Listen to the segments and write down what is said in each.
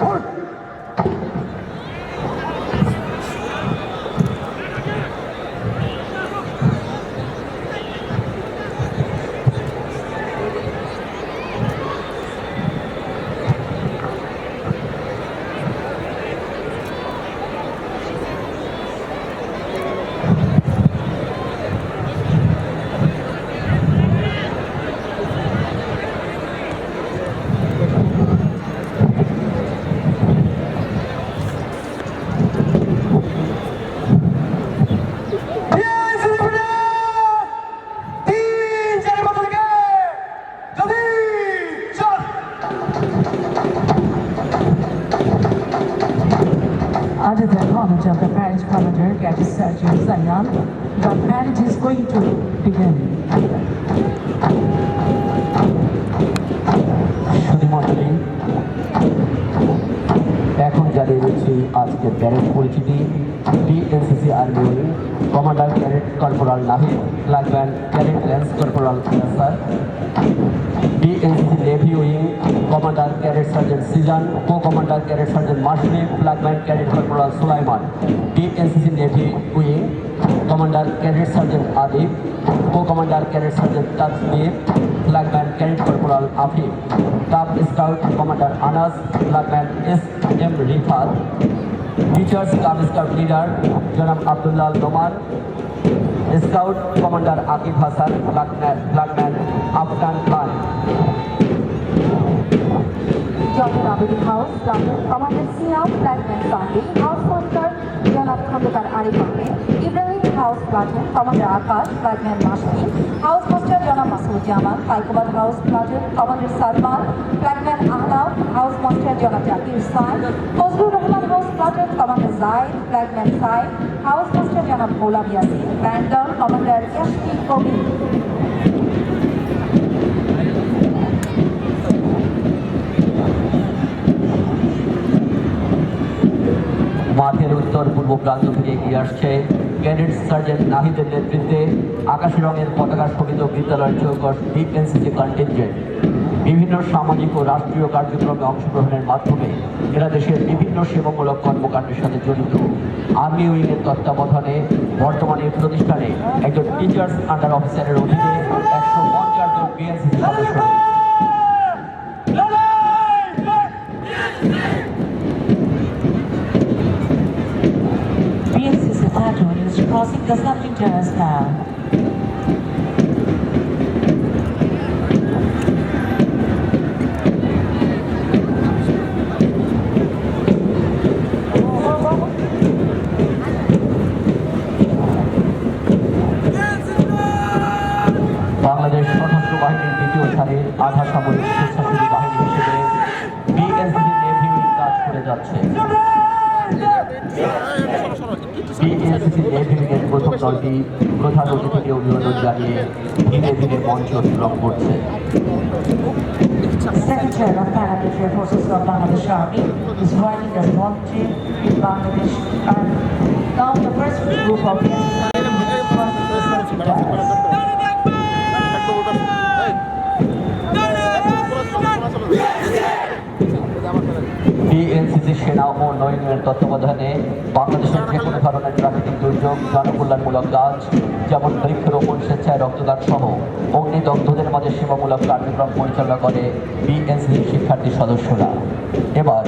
Turn! such and marriage is going to begin. এখন জানিয়ে দিচ্ছি আজকের প্যারেড পরিচিতি DNCC army commander cadet corporal Nahid লাগবেন cadet lance corporal sir DNCC navy wing commander cadet sergeant Sijan co commander cadet sergeant Masmi লাগবেন cadet corporal Sulaiman DNCC navy wing commander cadet sergeant Adib co commander cadet sergeant Tazmir flagman cadet corporal Afif staff scout commander Anas flagman S M Rifat teachers club scout leader জনাব Abdullah Noman scout commander Akib Hasan flagman flagman Afghan Khan Jordan Abedi House, Dr. Commander Siam, Lieutenant Gandhi, platoon commander Akash flagman Masudin house master জনাব Masud Zaman Paikobad house platoon commander Salman flagman Ahnab house master জনাব Zakir Sain Fazlur Rahman house platoon commander Zayed flagman Sain house master জনাব গোলাম ইয়াসিন ব্যান্ডার commander ST কবি। মাঠের উত্তর পূর্ব প্রান্ত থেকে এগিয়ে আসছে ক্যাডেট সার্জেন্ট নাহিদের নেতৃত্বে আকাশি রঙের পতাকা শোভিত বিদ্যালয়ের চৌকস ডিএনসিসি কন্টিনজেন্ট বিভিন্ন সামাজিক ও রাষ্ট্রীয় কার্যক্রমে অংশগ্রহণের মাধ্যমে এরা দেশের বিভিন্ন সেবামূলক কর্মকাণ্ডের সাথে জড়িত। আর্মি উইংয়ের তত্ত্বাবধানে বর্তমানে প্রতিষ্ঠানে একজন টিচার্স আন্ডার অফিসারের অধীনে একশো পঞ্চাশ জন বিএনসিসি সদস্য। Is crossing the subject terrace now. Bangladesh সশস্ত্র আধা সামরিক স্বেচ্ছাসেবী বাহিনী হিসেবে বিএসসি নেভি কাজ করে যাচ্ছে বিএসসি নেভি উইংয়ের প্রথম দলটি প্রধান অতিথিকে অভিবাদন জানিয়ে ধীরে ধীরে মঞ্চ অতিক্রম করছে The Secretary of Paramilitary Forces of Bangladesh Army is riding as volunteer in Bangladesh Army. Now the first group of BNCC BNCC সেনা ও নৌবাহিনীর তত্ত্বাবধানে বাংলাদেশের যে কোনো ধরনের প্রাকৃতিক দুর্যোগ, জনকল্যাণমূলক কাজ, যেমন বৃক্ষরোপণ, স্বেচ্ছায় রক্তদান সহ অগ্নিদগ্ধদের মাঝে সেবামূলক কার্যক্রম পরিচালনা করে বিএনসির শিক্ষার্থী সদস্যরা। এবার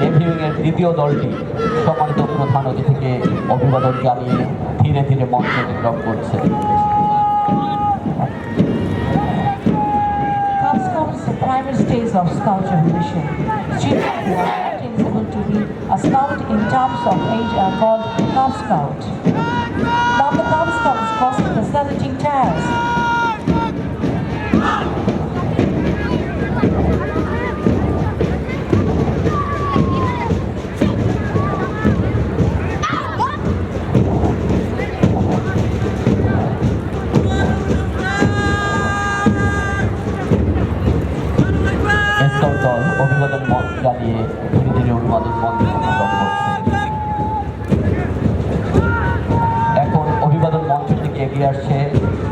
নেভি উইংয়ের দ্বিতীয় দলটি সম্মানিত প্রধান অতিথিকে অভিবাদন জানিয়ে ধীরে ধীরে মঞ্চ অতিক্রম করছে। Scout is primary stage of scout evolution. Students who are not eligible to be a scout in terms of age are called Cub Scout. এগিয়ে আসছে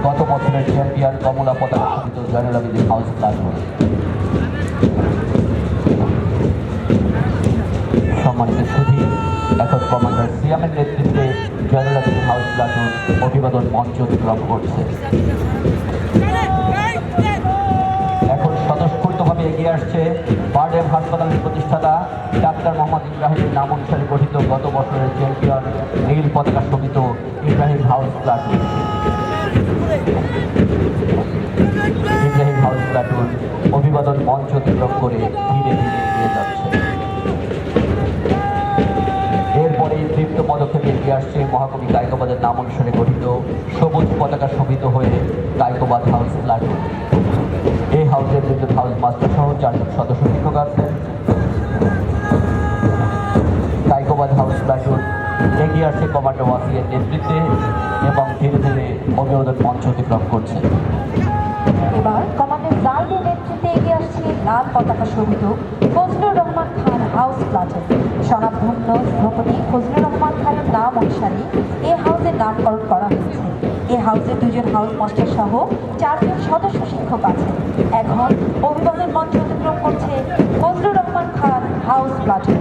গত বছরের চ্যাম্পিয়ন কমলা পতাকা জয়নুল আবেদিন হাউস ক্লাব সম্মানিত সুধী এখন কমান্ডার সিয়ামের নেতৃত্বে জয়নুল আবেদিন হাউস প্লাটুন অভিবাদন মঞ্চ অতিক্রম করছে। এখন স্বতঃস্ফূর্তভাবে এগিয়ে আসছে বারডেম হাসপাতালের প্রতিষ্ঠাতা ডাক্তার মোহাম্মদ ইব্রাহিমের নাম অনুসারে গঠিত গত বছরের চ্যাম্পিয়ন নীল পতাকা শোভিত Ibrahim house platoon Ibrahim house platoon অভিবাদন মঞ্চ অতিক্রম করে ধীরে ধীরে এগিয়ে যাচ্ছে। এরপরে তৃপ্ত পদক্ষেপে এগিয়ে আসছে মহাকবি কায়কবাদের নাম অনুসারে গঠিত সবুজ পতাকা শোভিত হয়ে কায়কবাদ হাউস প্লাটুন এই হাউসের বিদ্যুৎ হাউস মাস্টার সহ চারজন সদস্য শিক্ষক আছেন। কায়কবাদ হাউস প্লাটুন এগিয়ে আসছে কমান্ডার ওয়াসিয়ের নেতৃত্বে এবং ধীরে ধীরে অভিবাদন মঞ্চ অতিক্রম করছে। এবার কমান্ডার জালদের নেতৃত্বে এগিয়ে আসছে লাল পতাকা শোভিত ফজলুর রহমান খান হাউস প্লাটুন স্বনামধন্য স্থপতি ফজলুর রহমান খানের নাম অনুসারে এই হাউসের নামকরণ করা হয়েছে। এই হাউসে দুজন হাউস মাস্টার সহ চারজন সদস্য শিক্ষক আছেন। এখন অভিবাদন মঞ্চ অতিক্রম করছে ফজলুর রহমান খান হাউস প্লাটুন